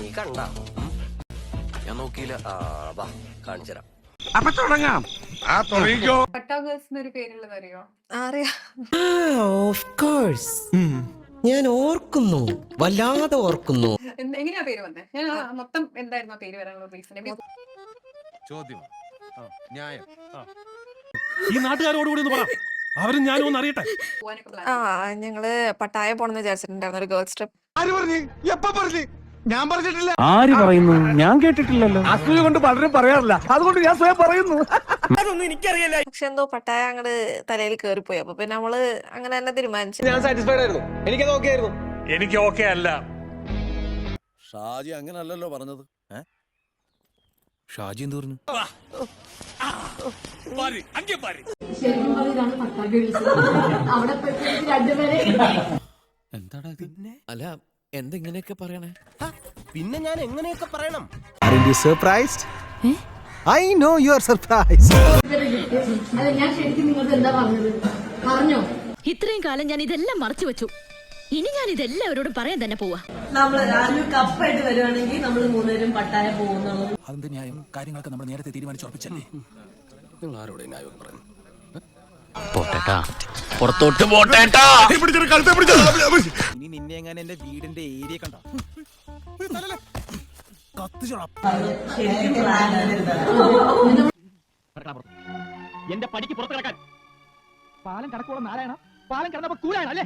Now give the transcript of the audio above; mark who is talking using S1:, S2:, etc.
S1: നീ കണ്ട ഞാൻ നോക്കിയില്ല. ആ വാ കാണിച്ചുതരാം.
S2: അപ്പൊ തുടങ്ങാം. ആ തുടങ്ങിക്കോ.
S3: എന്നൊരു പേരുള്ളത് അറിയോ.
S4: അറിയാ
S1: ഓഫ് കോഴ്സ് ഞാൻ ഓർക്കുന്നു. വല്ലാതെ ഓർക്കുന്നു.
S3: എന്ത്- എങ്ങനെയാ പേര് വന്നത് ഞാൻ മൊത്തം എന്തായിരുന്നു പേര് വരാനുള്ള റീസൺ
S2: ചോദ്യം. ന്യായം.
S5: ഈ നാട്ടുകാരോട് കൂടി ഒന്ന് പറ. അവരും ഞാനും ഒന്ന് അറിയട്ടെ.
S4: ആ ഞങ്ങൾ പട്ടായ പോണെന്ന് വിചാരിച്ചിട്ടുണ്ടായിരുന്നു. ഒരു ഗേൾസ് ട്രിപ്പ്
S2: ആര് പറഞ്ഞു? എപ്പ പറഞ്ഞു? ഞാൻ പറഞ്ഞിട്ടില്ല.
S6: ആര് പറയുന്നു? ഞാൻ കേട്ടിട്ടില്ലല്ലോ.
S2: അസൂയ കൊണ്ട് പലരും പറയാറില്ല. അതുകൊണ്ട് ഞാൻ സ്വയം പറയുന്നു. അതൊന്നും എനിക്കറിയില്ല.
S4: പക്ഷെ എന്തോ പട്ടായ അങ്ങട് തലയിൽ കേറി പോയി അപ്പൊ പിന്നെ നമ്മൾ അങ്ങനെ തന്നെ തീരുമാനിച്ചു.
S1: ഞാൻ സാറ്റിസ്ഫൈഡ് ആയിരുന്നു. എനിക്കത് ഓക്കെ ആയിരുന്നു.
S5: എനിക്ക് ഓക്കെ അല്ല.
S7: ഷാജി അങ്ങനല്ലല്ലോ പറഞ്ഞത്. ഷാജി എന്ത് പറഞ്ഞു?
S8: ശരിക്കും ഇതാണ് അവിടെ രണ്ടുപേരെ
S7: എന്താടാ അല്ല എന്തെങ്ങനെയൊക്കെ പറയണേ?
S1: പിന്നെ ഞാൻ എങ്ങനെയൊക്കെ പറയണം?
S7: Surprised I know you are surprise
S8: അല്ല ഞാൻ ശരിക്കും നിങ്ങൾക്ക് എന്താ പറഞ്ഞത്? പറഞ്ഞോ?
S9: ഇത്രയും കാലം ഞാൻ ഇതെല്ലാം മറച്ചു വെച്ചു. ഇനി ഞാൻ ഇതെല്ലാവരോടും പറയാൻ തന്നെ പോവാ.
S10: കപ്പായിട്ട് വരുവാണെങ്കിൽ നമ്മൾ മൂന്നുപേരും പട്ടായ പോകുന്നുള്ളത്
S7: അതെന്ത് ന്യായം? കാര്യങ്ങളൊക്കെ നമ്മൾ നേരത്തെ തീരുമാനിച്ചുറപ്പിച്ചല്ലേ
S1: നിങ്ങൾ ആരോടെ ന്യായം പറഞ്ഞു
S6: പുറത്തോട്ട് പോട്ടേട്ടാ
S7: ഇനി നിന്നെ എങ്ങനെ എന്റെ വീടിന്റെ ഏരിയ കണ്ട?
S6: എന്റെ പടിക്ക് പുറത്ത് കിടക്കാൻ. പാലം കടക്കുള്ള നാരായണ? പാലം കിടന്നപ്പോ കൂരാണ് അല്ലേ?